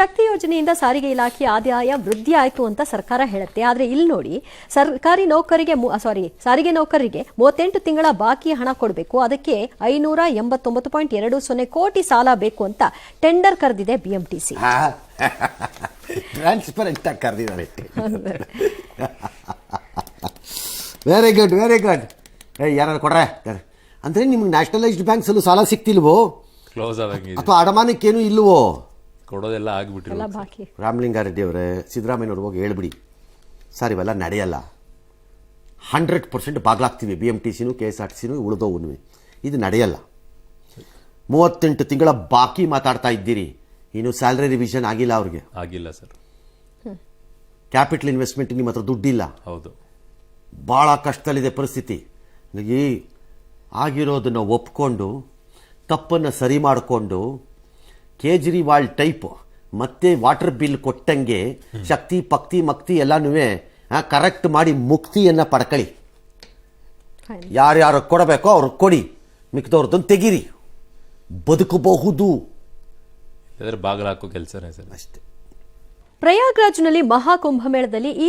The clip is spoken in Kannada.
ಶಕ್ತಿ ಯೋಜನೆಯಿಂದ ಸಾರಿಗೆ ಇಲಾಖೆ ಆದಾಯ ವೃದ್ಧಿ ಆಯಿತು ಅಂತ ಸರ್ಕಾರ ಹೇಳುತ್ತೆ. ಆದರೆ ಇಲ್ಲಿ ನೋಡಿ ಸರ್ಕಾರಿ ನೌಕರಿಗೆ ಸಾರಿ ಸಾರಿಗೆ ನೌಕರಿಗೆ ಮೂವತ್ತೆಂಟು ತಿಂಗಳ ಬಾಕಿ ಹಣ ಕೊಡಬೇಕು. ಅದಕ್ಕೆ ಐನೂರ ಎಂಬತ್ತೊಂಬತ್ತು ಪಾಯಿಂಟ್ ಎರಡು ಸೊನ್ನೆ ಕೋಟಿ ಸಾಲ ಬೇಕು ಅಂತ ಟೆಂಡರ್ ಕರೆದಿದೆ ಬಿಎಂಟಿಸಿ. ಟ್ರಾನ್ಸ್ಪರೆಂಟ್ ಆಗಿ ಕರೆದಿದ್ದಾರೆ ವೆರಿ ಗುಡ್ ವೆರಿ ಗುಡ್ ಏ ಯಾರು ಕೊಡ್ರೆ? ಅಂದರೆ ನಿಮ್ಗೆ ನ್ಯಾಷನಲೈಸ್ಡ್ ಬ್ಯಾಂಕ್ಸಲ್ಲೂ ಸಾಲ ಸಿಕ್ತಿಲ್ವೋ ಅಥವಾ ಅಡಮಾನಕ್ಕೇನು ಇಲ್ವೋ? ಕೊಡೋದೆಲ್ಲ ಬಾಕಿ. ರಾಮಲಿಂಗಾರೆಡ್ಡಿ ಅವರೇ ಸಿದ್ದರಾಮಯ್ಯವ್ರಿಗೆ ಹೋಗಿ ಹೇಳ್ಬಿಡಿ. ಸರ್ ಇವೆಲ್ಲ ನಡೆಯಲ್ಲ. ಹಂಡ್ರೆಡ್ ಪರ್ಸೆಂಟ್ ಬಾಗ್ಲಾಗ್ತೀವಿ. ಬಿ ಎಂ ಟಿ ಸಿನೂ ಕೆ ಎಸ್ ಆರ್ ಟಿ ಸಿನೂ ಉಳಿದೋವು ಇದು ನಡೆಯಲ್ಲ. ಮೂವತ್ತೆಂಟು ತಿಂಗಳ ಬಾಕಿ ಮಾತಾಡ್ತಾ ಇದ್ದೀರಿ. ಇನ್ನು ಸ್ಯಾಲ್ರಿ ರಿವಿಷನ್ ಆಗಿಲ್ಲ ಅವ್ರಿಗೆ. ಆಗಿಲ್ಲ ಸರ್. ಕ್ಯಾಪಿಟಲ್ ಇನ್ವೆಸ್ಟ್ಮೆಂಟ್ ನಿಮ್ಮ ಹತ್ರ ದುಡ್ಡಿಲ್ಲ. ಹೌದು. ಭಾಳ ಕಷ್ಟದಲ್ಲಿದೆ ಪರಿಸ್ಥಿತಿ. ಈ ಆಗಿರೋದನ್ನು ಒಪ್ಕೊಂಡು ತಪ್ಪನ್ನು ಸರಿ ಮಾಡಿಕೊಂಡು ಕೇಜ್ರಿವಾಲ್ ಟೈಪ್. ಮತ್ತೆ ವಾಟರ್ ಬಿಲ್ ಕೊಟ್ಟಂಗೆ ಶಕ್ತಿ ಪಕ್ತಿ ಮಕ್ತಿ ಎಲ್ಲನೂ ಕರೆಕ್ಟ್ ಮಾಡಿ ಮುಕ್ತಿಯನ್ನು ಪಡ್ಕೊಳ್ಳಿ. ಯಾರ್ಯಾರು ಕೊಡಬೇಕೋ ಅವ್ರಿಗೆ ಕೊಡಿ. ಮಿಕ್ದವ್ರದ್ದನ್ನು ತೆಗೀರಿ. ಬದುಕಬಹುದು. ಹಾಕೋ ಕೆಲಸನೇ ಸರ್. ಅಷ್ಟೇ. ಪ್ರಯಾಗ್ರಾಜ್ನಲ್ಲಿ ಮಹಾಕುಂಭಮೇಳದಲ್ಲಿ ಈ